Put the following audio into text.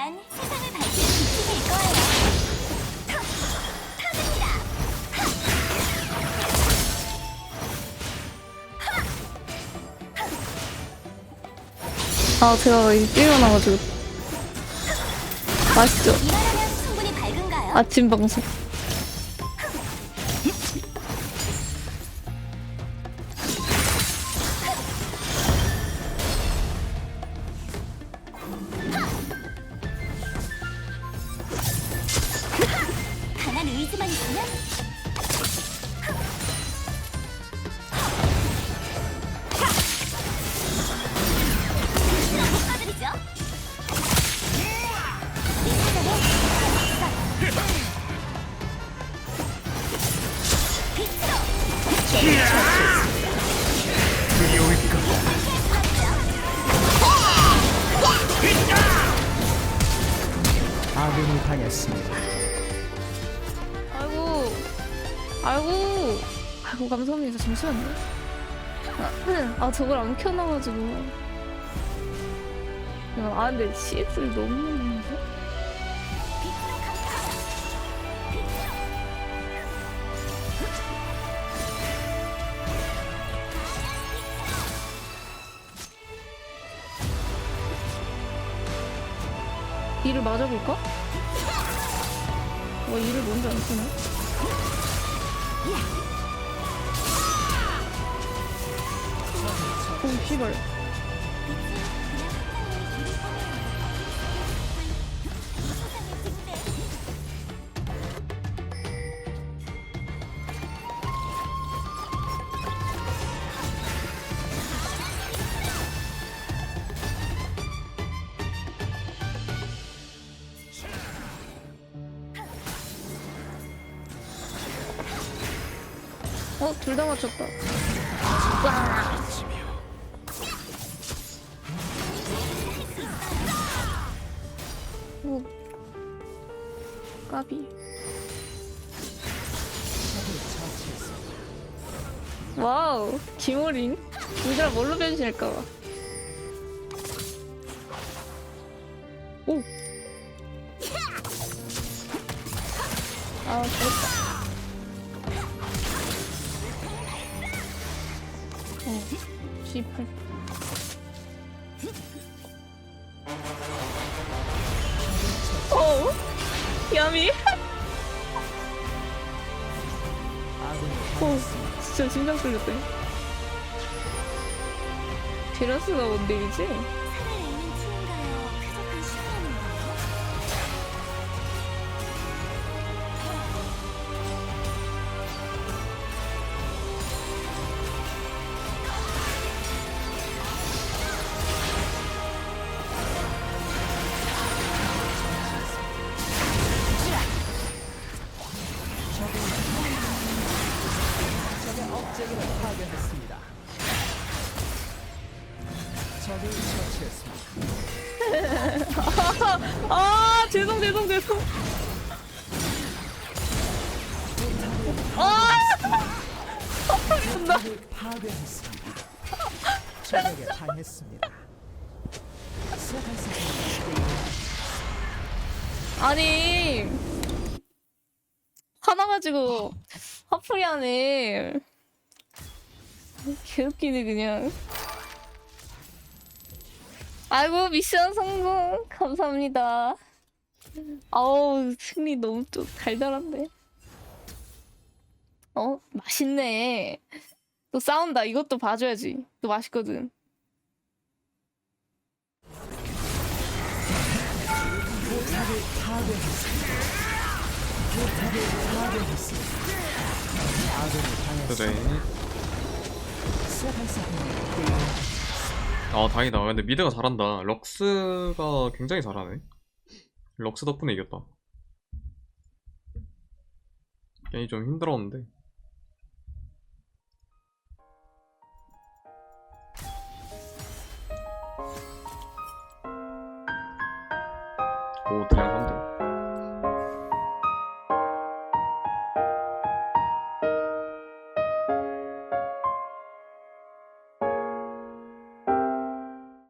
하지만 세상을 밝히는 빛이 될 거예요. 아 제가 이 뛰어나가지고. 맛있죠? 일하려면 충분히 밝은가요? 아침 방송 당했습니다. 아이고 아이고 아이고 감사합니다 잠시만요 아, 아 저걸 안 켜놔가지고 아 근데 CS를 너무 먹는데? 이를 맞아볼까? 와 이를 먼저 안 쓰네 오 씨발 어? 둘 다 맞췄다 와. 오 까비 와우 김어린 얘들아 뭘로 변신할까봐 오 아, 됐다. 18. 어? 야미? 아군이 어, 진짜 심장 뚫렸다. 제라스가 뭔 일이지? 업적을 파괴했습니다. 적을 처치했습니다. 아, 죄송, 죄송, 죄송. 아! 적을 파괴했습니다. 적에게 당했습니다. 아니, 화나가지고 화풀이 하네. 개웃기네, 그냥. 아이고, 미션 성공. 감사합니다. 아우, 승리 너무 또 달달한데. 어, 맛있네. 또 싸운다. 이것도 봐줘야지. 또 맛있거든. 그래. 아 다행이다. 근데 미드가 잘한다. 럭스가 굉장히 잘하네. 럭스 덕분에 이겼다. 게임이 좀 힘들었는데